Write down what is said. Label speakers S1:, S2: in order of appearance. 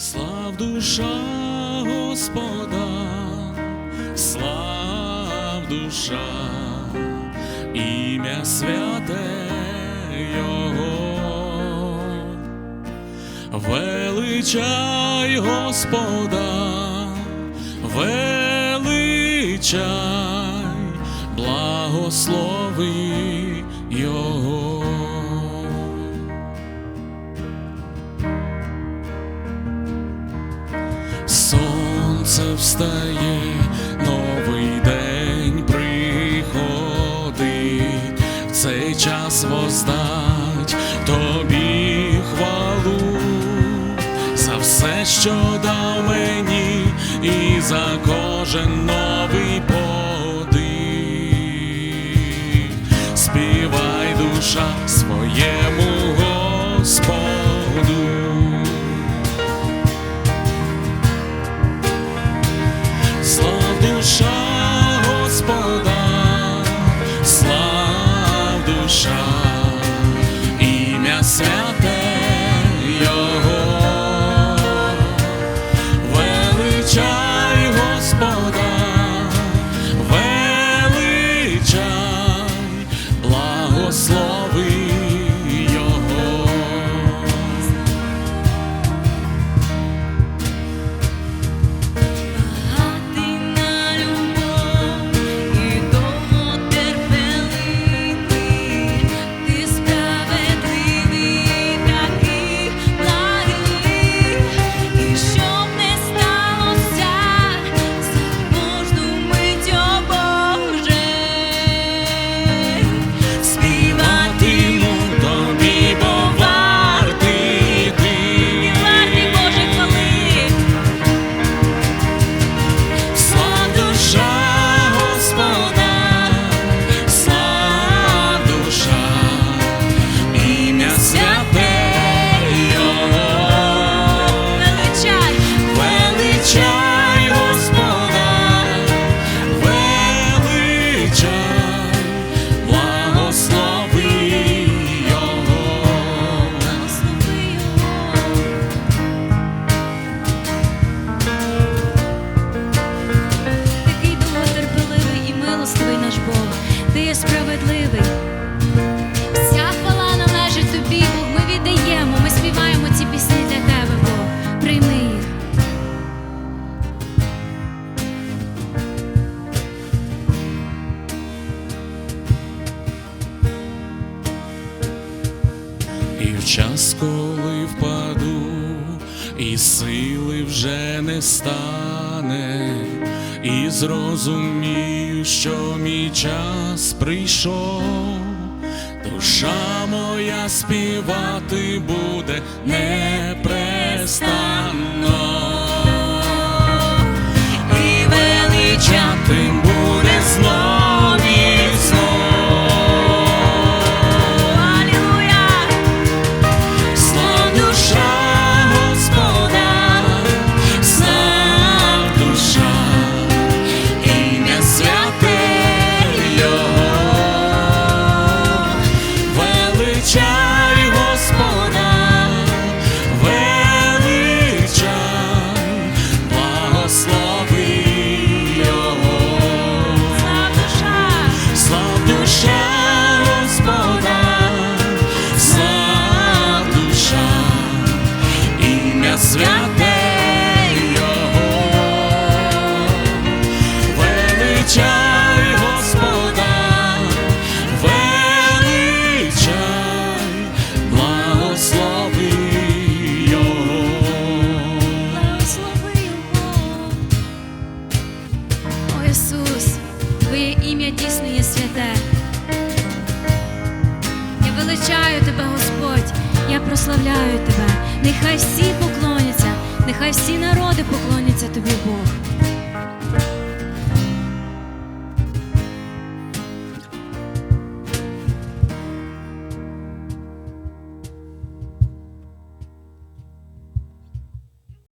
S1: Слав душа Господа, слав душа, ім'я святе Його, величай Господа, величай, благослови Сонце встає, новий день приходить, в цей час воздать тобі хвалу за все, що дав мені, і за кожен новий подих. Співай душа своєму
S2: справедливий. Вся хвала належить тобі, Бог. Ми віддаємо, ми співаємо ці пісні для тебе, Бог. Прийми їх.
S1: І в час, коли впаду, і сили вже не стане, і зрозумію, що мій час прийшов, душа моя співати буде непрестанно. І величатим буде
S2: величаю Тебе, Господь, я прославляю Тебе. Нехай всі поклоняться, нехай всі народи поклоняться Тобі, Бог.